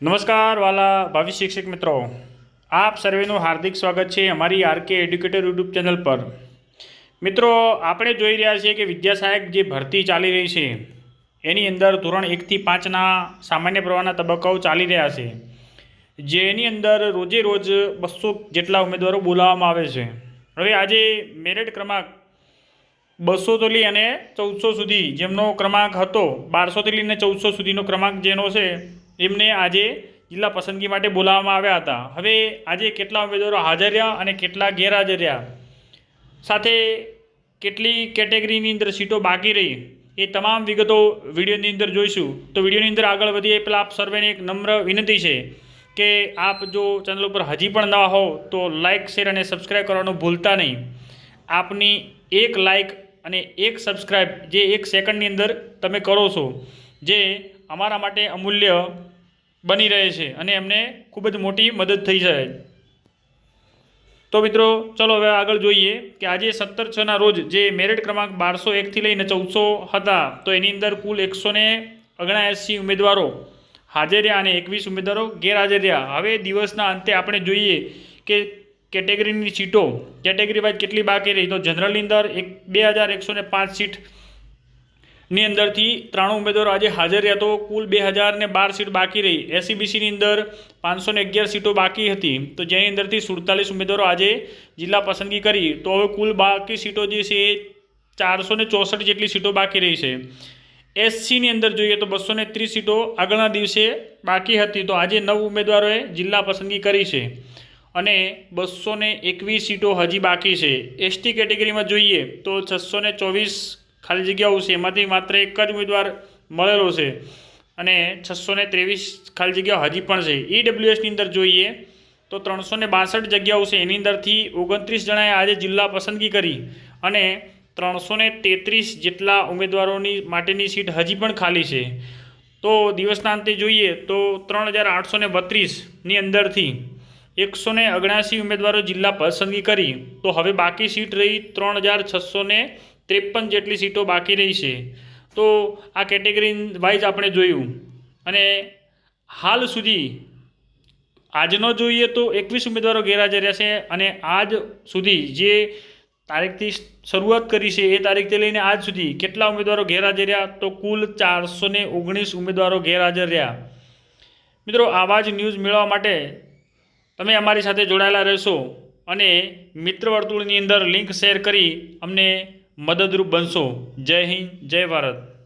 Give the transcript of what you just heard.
નમસ્કાર વાલા ભાવિ શિક્ષક મિત્રો. આપ સર્વેનું હાર્દિક સ્વાગત છે અમારી આરકે એડ્યુકેટર યુટ્યુબ ચેનલ પર. મિત્રો, આપણે જોઈ રહ્યા છીએ કે વિદ્યા સહાયક જે ભરતી ચાલી રહી છે, એની અંદર ધોરણ એકથી પાંચના સામાન્ય પ્રવાહના તબક્કાઓ ચાલી રહ્યા છે, જેની અંદર રોજે રોજ બસો જેટલા ઉમેદવારો બોલાવવામાં આવે છે. હવે આજે મેરિટ ક્રમાંક બસોથી લઈ અને ચૌદસો સુધી જેમનો ક્રમાંક હતો બારસોથી લઈને ચૌદસો સુધીનો ક્રમાંક જેનો છે એમને આજે જિલ્લા પસંદગી માટે બોલાવવામાં આવ્યા હતા. હવે આજે કેટલા ઉમેદવારો હાજર રહ્યા અને કેટલા ગેરહાજર રહ્યા? સાથે કેટલી કેટેગરીની અંદર સીટો બાકી રહી? એ તમામ વિગતો વિડીયોની અંદર જોઈશું. તો વિડીયોની અંદર આગળ વધીએ. પહેલાં આપ સર્વેને એક નમ્ર વિનંતી છે કે આપ જો ચેનલ ઉપર હજી પણ નવા હો તો લાઇક શેર અને સબસ્ક્રાઈબ કરવાનું ભૂલતા નહીં. આપની એક લાઇક અને એક સબસ્ક્રાઈબ જે એક સેકન્ડની અંદર તમે કરો છો, જે અમારા માટે અમૂલ્ય બની રહે છે અને એમને ખૂબ જ મોટી મદદ થઈ જાય તો મિત્રો, ચલો હવે આગળ જોઈએ કે આજે સત્તર છના રોજ જે મેરિટ ક્રમાંક બારસો એકથી લઈને ચૌદસો હતા, તો એની અંદર કુલ એકસો ને ઓગણએંસી ઉમેદવારો હાજર અને એકવીસ ઉમેદવારો ગેરહાજર રહ્યા હવે દિવસના અંતે આપણે જોઈએ કે કેટેગરીની સીટો કેટેગરી વાઇઝ કેટલી બાકી રહી? તો જનરલની અંદર એક બે હજાર એકસો પાંચ સીટ ની અંદરથી ત્રાણું ઉમેદવારો આજે હાજર રહ્યા તો કુલ બે હજાર ને બાર સીટ બાકી રહી. એસસીબીસીની અંદર પાંચસો ને અગિયાર સીટો બાકી હતી. તો જેની અંદરથી સુડતાલીસ ઉમેદવારો આજે જિલ્લા પસંદગી કરી. તો હવે કુલ બાકી સીટો જે છે એ ચારસો ને ચોસઠ જેટલી સીટો બાકી રહી છે. એસસીની અંદર જોઈએ તો બસો ને ત્રીસ સીટો આગળના દિવસે બાકી હતી. તો આજે નવ ઉમેદવારોએ જિલ્લા પસંદગી કરી છે. અને બસો એકવીસ સીટો હજી બાકી છે. એસટી કેટેગરીમાં જોઈએ તો છસો ચોવીસ ખાલી જગ્યાઓ છે. એમાંથી માત્ર એક જ ઉમેદવાર મળેલો છે. અને છસો ને ત્રેવીસ ખાલી જગ્યાઓ હજી પણ છે. ઈડબ્લ્યુએસની અંદર જોઈએ તો ત્રણસો ને બાસઠ જગ્યાઓ છે. એની અંદરથી ઓગણત્રીસ જણાએ આજે જિલ્લા પસંદગી કરી અને ત્રણસો ને તેત્રીસ જેટલા ઉમેદવારોની માટેની સીટ હજી પણ ખાલી છે. તો દિવસના અંતે જોઈએ તો ત્રણ હજાર આઠસો ને બત્રીસની અંદરથી એકસો ને અગણાસી ઉમેદવારો જિલ્લા પસંદગી કરી. તો હવે બાકી સીટ રહી ત્રણ હજાર છસો ને ત્રેપન જેટલી સીટો બાકી રહી છે. તો આ કેટેગરી વાઇઝ આપણે જોયું. અને હાલ સુધી આજનો જોઈએ તો એકવીસ ઉમેદવારો ગેરહાજર રહેશે અને આજ સુધી જે તારીખથી શરૂઆત કરી છે એ તારીખથી લઈને આજ સુધી કેટલા ઉમેદવારો ગેરહાજર રહ્યા? તો કુલ ચારસો ને ઓગણીસ ઉમેદવારો ગેરહાજર રહ્યા. મિત્રો, આવા જ ન્યૂઝ મેળવવા માટે તમે અમારી સાથે જોડાયેલા રહેશો અને મિત્ર વર્તુળની અંદર લિંક શેર કરી અમને મદદરૂપ બનશો. જય હિન્દ જય ભારત.